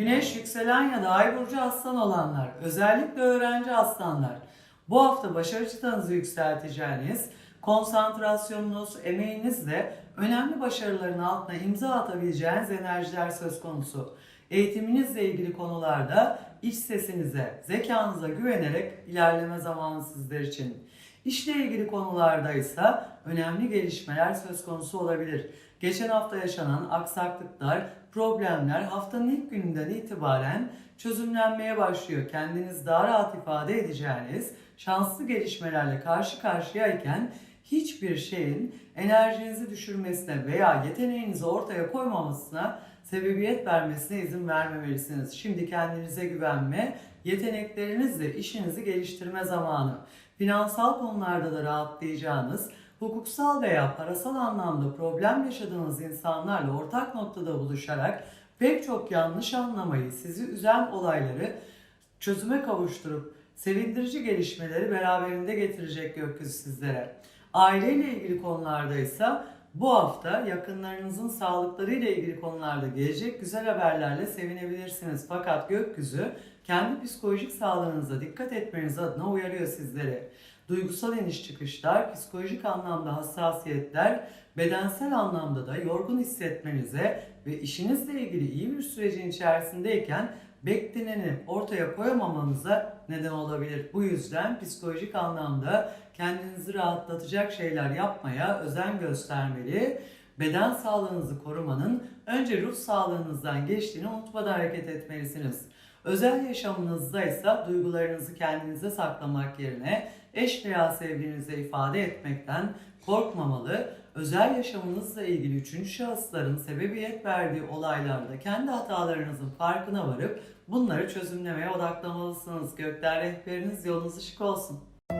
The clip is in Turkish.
Güneş, yükselen ya da ay burcu aslan olanlar, özellikle öğrenci aslanlar, bu hafta başarı çıtanızı yükselteceğiniz, konsantrasyonunuz, emeğinizle önemli başarıların altına imza atabileceğiniz enerjiler söz konusu. Eğitiminizle ilgili konularda iç sesinize, zekanıza güvenerek ilerleme zamanı sizler için. İşle ilgili konularda ise önemli gelişmeler söz konusu olabilir. Geçen hafta yaşanan aksaklıklar, problemler haftanın ilk gününden itibaren çözümlenmeye başlıyor. Kendiniz daha rahat ifade edeceğiniz şanslı gelişmelerle karşı karşıyayken hiçbir şeyin enerjinizi düşürmesine veya yeteneğinizi ortaya koymamasına sebebiyet vermesine izin vermemelisiniz. Şimdi kendinize güvenme, yeteneklerinizle işinizi geliştirme zamanı. Finansal konularda da rahatlayacağınız, hukuksal veya parasal anlamda problem yaşadığınız insanlarla ortak noktada buluşarak pek çok yanlış anlamayı, sizi üzen olayları çözüme kavuşturup sevindirici gelişmeleri beraberinde getirecek gökyüzü sizlere. Aileyle ilgili konularda ise bu hafta yakınlarınızın sağlıklarıyla ilgili konularda gelecek güzel haberlerle sevinebilirsiniz. Fakat gökyüzü kendi psikolojik sağlığınıza dikkat etmeniz adına uyarıyor sizleri. Duygusal iniş çıkışlar, psikolojik anlamda hassasiyetler, bedensel anlamda da yorgun hissetmenize ve işinizle ilgili iyi bir sürecin içerisindeyken bekleneni ortaya koyamamanıza neden olabilir. Bu yüzden psikolojik anlamda kendinizi rahatlatacak şeyler yapmaya özen göstermeli. Beden sağlığınızı korumanın önce ruh sağlığınızdan geçtiğini unutmadan hareket etmelisiniz. Özel yaşamınızda ise duygularınızı kendinize saklamak yerine eş veya sevgilinize ifade etmekten korkmamalı. Özel yaşamınızla ilgili üçüncü şahısların sebebiyet verdiği olaylarda kendi hatalarınızın farkına varıp bunları çözümlemeye odaklanmalısınız. Gökler rehberiniz yolunuz ışık olsun.